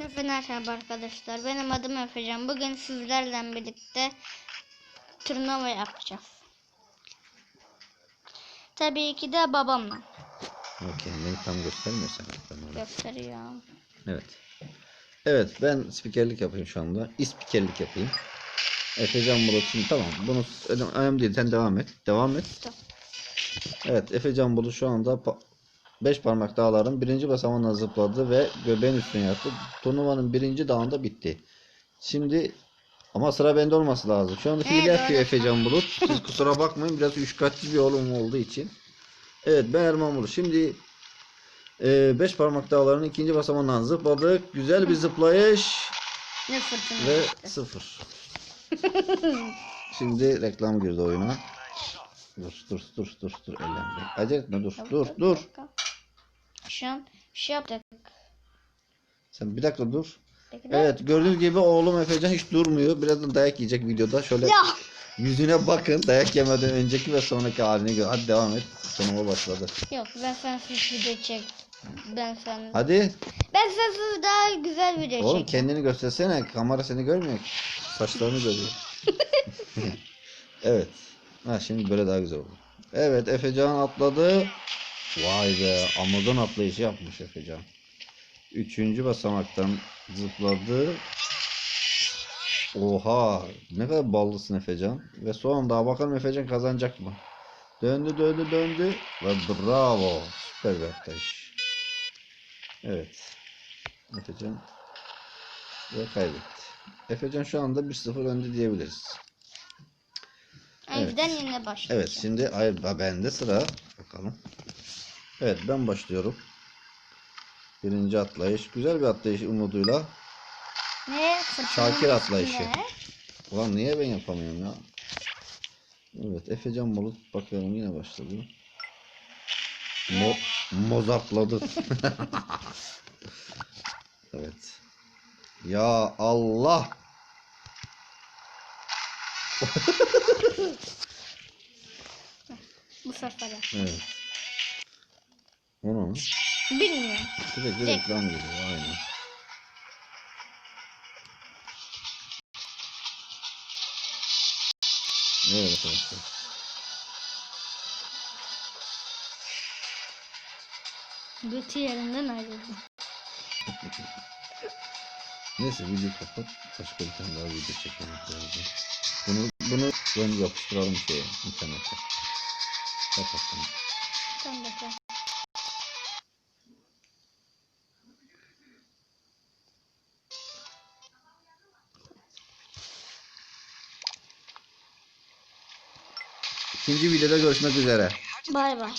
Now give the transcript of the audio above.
Hepinize merhaba arkadaşlar. Benim adım Efecan. Bugün sizlerle birlikte turnuva yapacağız. Tabii ki de babamla Ama kendini tam göstermiyorsan ekranlara. gösteriyor. Evet. Evet ben spikerlik yapayım şu anda. İspikerlik yapayım. Efecan Bulut'un tamam. Bunu önem- önemli değil. Sen devam et. Devam et. Tamam. Evet Efecan Bulut şu anda 5 parmak dağların birinci basamağına zıpladı ve göbeğin üstüne yattı. Turnuvanın birinci dağında bitti. Şimdi ama sıra bende olması lazım. Şu anda hile yapıyor. Efecan Bulut. Siz kusura bakmayın biraz üçkatçı bir oğlum olduğu için. Evet ben Erman Bulut. Şimdi 5 parmak dağların ikinci basamağından zıpladık. Güzel bir zıplayış Ne fırtına ve işte. sıfır. Şimdi reklam girdi oyuna. Dur dur dur dur dur ellendi. Acele etme dur dur Bir dur. Bir şey yaptık. Sen bir dakika dur. Peki Evet gördüğünüz gibi oğlum Efecan hiç durmuyor. Birazdan dayak yiyecek videoda. Şöyle Ya. yüzüne bakın. Dayak yemeden önceki ve sonraki halini gör. Hadi devam et. Sonuma başladı. Yok ben sensiz video çek. Ben sen Hadi. ben sensiz daha güzel video Oğlum çek. kendini göstersene. Kamera seni görmüyor. ki. Saçlarını görüyor. evet. Ha şimdi böyle daha güzel oldu. Evet Efecan atladı. Vay be Amazon atlayışı yapmış Efecan. Üçüncü basamaktan zıpladı. Oha ne kadar ballısın Efecan. Ve son daha bakalım Efecan kazanacak mı? Döndü döndü döndü. Ve bravo. Süper bir atlayış. Evet. Efecan ve kaybetti. Efecan şu anda 1-0 önde diyebiliriz. Önceden yine başlayacağım. Evet şimdi ay bende sıra. Bakalım. Evet ben başlıyorum. Birinci atlayış. Güzel bir atlayış umuduyla. Ne? Şakir atlayışı. üstünde. Ulan niye ben yapamıyorum ya? Evet Efecan Bulut bakalım yine başladı. Mo Mozartladı. evet. Ya Allah. Bu sefer. Evet. Onu mu? Bilmiyorum. Sürekli reklam geliyor aynen. Evet arkadaşlar. Götü yerinden ayrıldı. Neyse video kapat. Başka bir tane daha video çekelim birazdan. Bunu bunu ben yapıştıralım şeye internete. Kapattım. Sen de İkinci videoda görüşmek üzere. Bay bay.